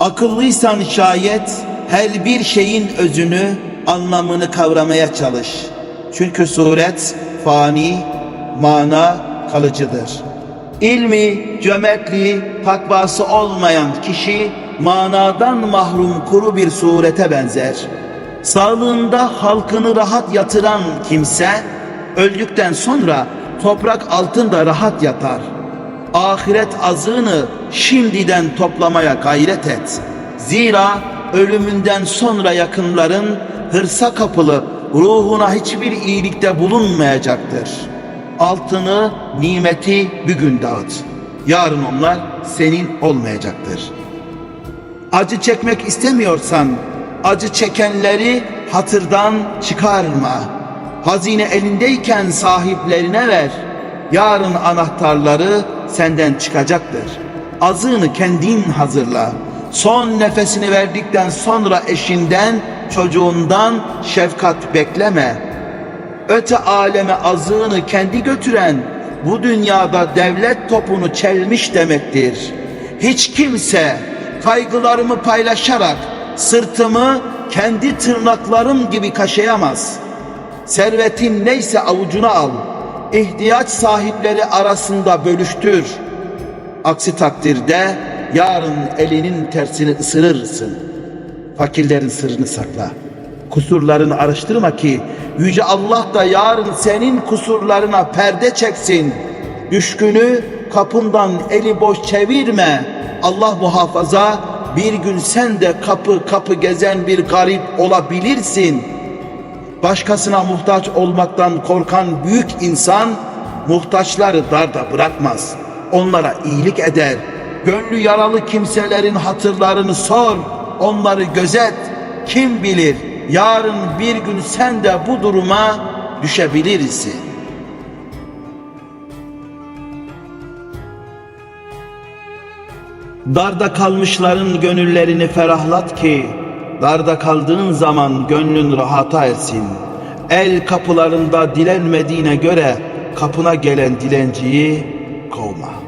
Akıllıysan şayet her bir şeyin özünü, anlamını kavramaya çalış. Çünkü suret fani, mana kalıcıdır. İlmi, cömertliği, takvası olmayan kişi manadan mahrum kuru bir surete benzer. Sağlığında halkını rahat yatıran kimse öldükten sonra toprak altında rahat yatar. Ahiret azığını şimdiden toplamaya gayret et. Zira ölümünden sonra yakınların hırsa kapılı ruhuna hiçbir iyilikte bulunmayacaktır. Altını, nimeti bugün dağıt. Yarın onlar senin olmayacaktır. Acı çekmek istemiyorsan acı çekenleri hatırdan çıkarma. Hazine elindeyken sahiplerine ver. Yarın anahtarları senden çıkacaktır. Azığını kendin hazırla. Son nefesini verdikten sonra eşinden, çocuğundan şefkat bekleme. Öte aleme azığını kendi götüren bu dünyada devlet topunu çelmiş demektir. Hiç kimse kaygılarımı paylaşarak sırtımı kendi tırnaklarım gibi kaşıyamaz. Servetin neyse avucuna al. İhtiyaç sahipleri arasında bölüştür. Aksi takdirde yarın elinin tersini ısırırsın. Fakirlerin sırrını sakla. Kusurlarını araştırma ki Yüce Allah da yarın senin kusurlarına perde çeksin. Düşkünü kapından eli boş çevirme. Allah muhafaza bir gün sen de kapı kapı gezen bir garip olabilirsin. Başkasına muhtaç olmaktan korkan büyük insan muhtaçları darda bırakmaz. Onlara iyilik eder. Gönlü yaralı kimselerin hatırlarını sor. Onları gözet. Kim bilir yarın bir gün sen de bu duruma düşebilirsin. Darda kalmışların gönüllerini ferahlat ki darda kaldığın zaman gönlün rahata ersin. El kapılarında dilenmediğine göre kapına gelen dilenciyi kovma.